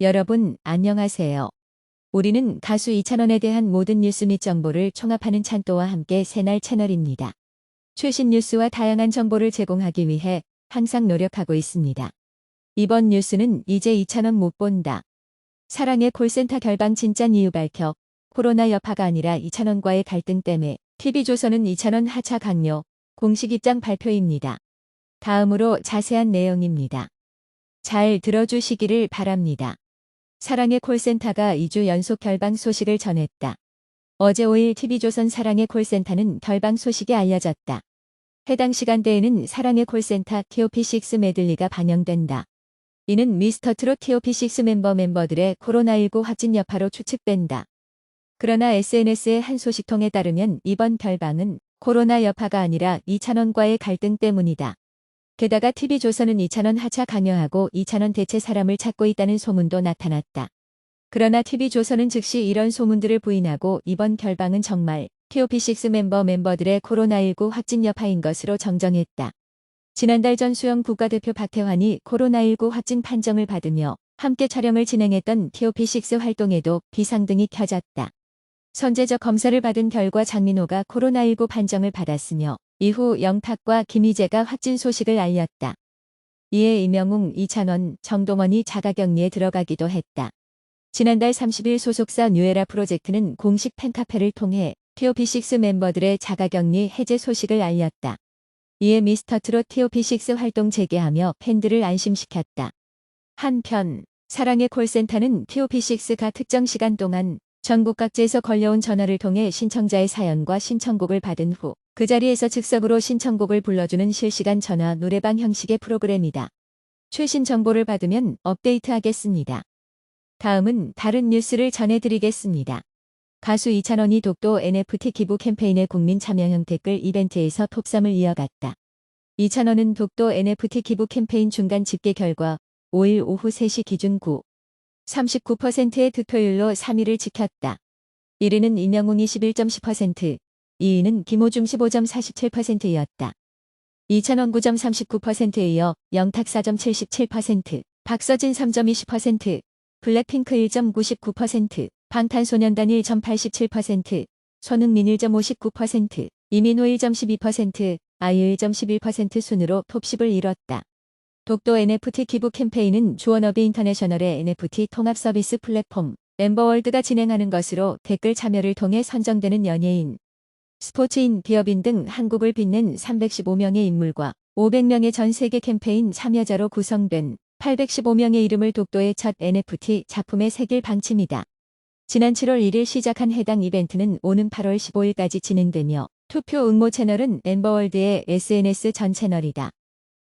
여러분, 안녕하세요. 우리는 가수 이찬원에 대한 모든 뉴스 및 정보를 총합하는 찬또와 함께 새날 채널입니다. 최신 뉴스와 다양한 정보를 제공하기 위해 항상 노력하고 있습니다. 이번 뉴스는 이제 이찬원 못 본다. 사랑의 콜센터 결방 진짠 이유 밝혀 코로나 여파가 아니라 이찬원과의 갈등 때문에 TV조선은 이찬원 하차 강요 공식 입장 발표입니다. 다음으로 자세한 내용입니다. 잘 들어주시기를 바랍니다. 사랑의 콜센터가 2주 연속 결방 소식을 전했다. 어제 5일 TV조선 사랑의 콜센터는 결방 소식이 알려졌다. 해당 시간대에는 사랑의 콜센터 TOP6 메들리가 방영된다. 이는 미스터트롯 TOP6 멤버 멤버들의 코로나19 확진 여파로 추측된다. 그러나 SNS의 한 소식통에 따르면 이번 결방은 코로나 여파가 아니라 이찬원과의 갈등 때문이다. 게다가 TV조선은 이찬원 하차 강요하고 이찬원 대체 사람을 찾고 있다는 소문도 나타났다. 그러나 TV조선은 즉시 이런 소문들을 부인하고 이번 결방은 정말 TOP6 멤버 멤버들의 코로나19 확진 여파인 것으로 정정했다. 지난달 전 수영 국가대표 박태환이 코로나19 확진 판정을 받으며 함께 촬영을 진행했던 TOP6 활동에도 비상등이 켜졌다. 선제적 검사를 받은 결과 장민호가 코로나19 판정을 받았으며 이후 영탁과 김희재가 확진 소식을 알렸다. 이에 이명웅, 이찬원, 정동원이 자가격리에 들어가기도 했다. 지난달 30일 소속사 뉴에라 프로젝트는 공식 팬카페를 통해 TOP6 멤버들의 자가격리 해제 소식을 알렸다. 이에 미스터트롯 TOP6 활동 재개하며 팬들을 안심시켰다. 한편 사랑의 콜센터는 TOP6가 특정 시간 동안 전국 각지에서 걸려온 전화를 통해 신청자의 사연과 신청곡을 받은 후 그 자리에서 즉석으로 신청곡을 불러주는 실시간 전화 노래방 형식의 프로그램이다. 최신 정보를 받으면 업데이트하겠습니다. 다음은 다른 뉴스를 전해드리겠습니다. 가수 이찬원이 독도 NFT 기부 캠페인의 국민 참여형 댓글 이벤트에서 톱3을 이어갔다. 이찬원은 독도 NFT 기부 캠페인 중간 집계 결과 5일 오후 3시 기준 9, 39%의 득표율로 3위를 지켰다. 1위는 이명웅 21.10%, 2위는 김호중 15.47%였다. 이찬원 9.39%에 이어 영탁 4.77%, 박서진 3.20%, 블랙핑크 1.99%, 방탄소년단 1.87%, 손흥민 1.59%, 이민호 1.12%, 아이유 1.11% 순으로 톱10을 이뤘다. 독도 NFT 기부 캠페인은 주원업이 인터내셔널의 NFT 통합 서비스 플랫폼 멤버월드가 진행하는 것으로 댓글 참여를 통해 선정되는 연예인, 스포츠인, 기업인 등 한국을 빛낸 315명의 인물과 500명의 전 세계 캠페인 참여자로 구성된 815명의 이름을 독도의 첫 NFT 작품에 새길 방침이다. 지난 7월 1일 시작한 해당 이벤트는 오는 8월 15일까지 진행되며 투표 응모 채널은 엠버월드의 SNS 전 채널이다.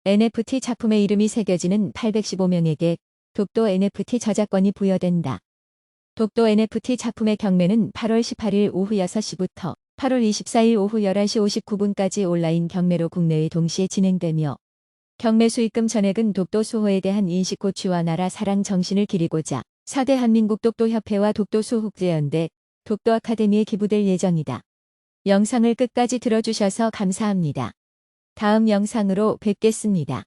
NFT 작품의 이름이 새겨지는 815명에게 독도 NFT 저작권이 부여된다. 독도 NFT 작품의 경매는 8월 18일 오후 6시부터 8월 24일 오후 11시 59분까지 온라인 경매로 국내에 동시에 진행되며 경매 수익금 전액은 독도 수호에 대한 인식 고취와 나라 사랑 정신을 기리고자 4대 한민국 독도협회와 독도수호국제연대 독도 아카데미에 기부될 예정이다. 영상을 끝까지 들어주셔서 감사합니다. 다음 영상으로 뵙겠습니다.